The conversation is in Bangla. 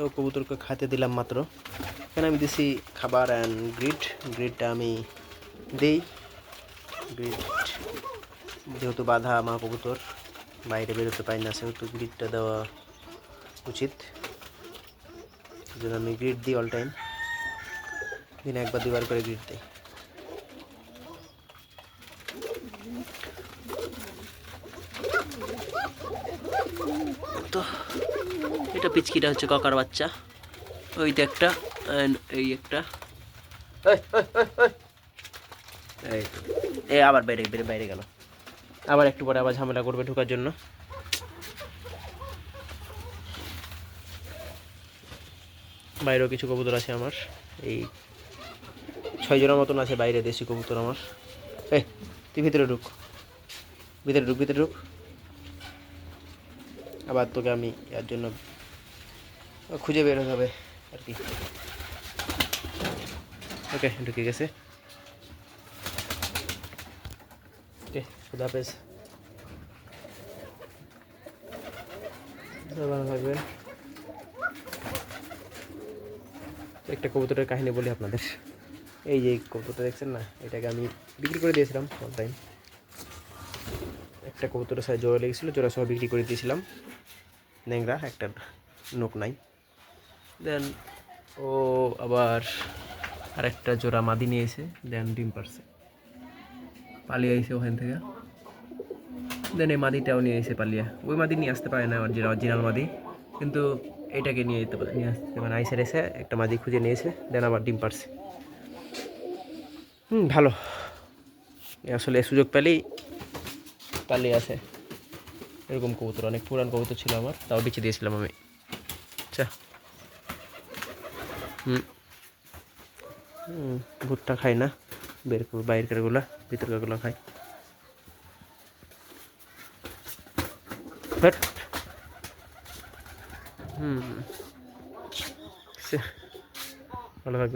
তো কবুতরকে খাইতে দিলাম মাত্র। এখানে আমি দিছি খাবার অ্যান্ড গ্রিড গ্রিডটা আমি দিই। গ্রিড যেহেতু বাধা মা কবুতর, বাইরে বেরোতে পারি না, সেহেতু গ্রিডটা দেওয়া উচিত। জন্য আমি গ্রিড দিই অল টাইম দিনে একবার, দুবার করে গ্রিড দিই। তো এটা পিচকিটা হচ্ছে ককার বাচ্চা। ওইটা একটা and এই একটা। এই, তো। আবার বাইরে বাইরে বাইরে গেল। আবার একটু পরে আবার ঝামেলা করবে ঢোকার জন্য। বাইরেও কিছু কবুতর আছে আমার। এই ছয় জনের মতন আছে বাইরে দেশি কবুতর আমার। এই তুই ভিতরে ঢুক। ভিতরে ঢুক ভিতরে ঢুক। আবার তোকে আমি এর জন্য খুঁজে বের হবে আর কি। ওকে ঢুকে গেছে। ওকে খুদা হাফেজ। ভালো থাকবেন। একটা কবুতরের কাহিনী বলি আপনাদের। এই যে কবুতরটা দেখছেন না এটাকে আমি বিক্রি করে দিয়েছিলাম টাইম একটা কবুতরের সাথে জোড়া লেগেছিলো জোড়া সহ বিক্রি করে দিয়েছিলাম। ন্যাংরা একটা নোক নাই। দেন ও আবার আরেকটা জোড়া মাদি নিয়ে এসে দেন ডিম পারছে। পালিয়ে এসে ওখান থেকে। দেন এই মাদিটাও নিয়ে এসে পালিয়ে। ওই মাদি নিয়ে আসতে পারে না আমার অরিজিনাল মাদি। কিন্তু এটাকে নিয়ে যেতে পারে, নিয়ে আসতে মানে আইসের এসে একটা মাদি খুঁজে নিয়েছে দেন আবার ডিম পারছে। হুম, ভালো। আসলে সুযোগ পেলেই পালিয়ে আছে এরকম কবুতর, অনেক পুরান কবুতর ছিল আমার, তাও বেঁচে দিয়েছিলাম আমি। আচ্ছা ভুট্টা খাই না। বের বাইরেরগুলা ভিতরকারগুলো খাই। But hmm. ভালো থাকবে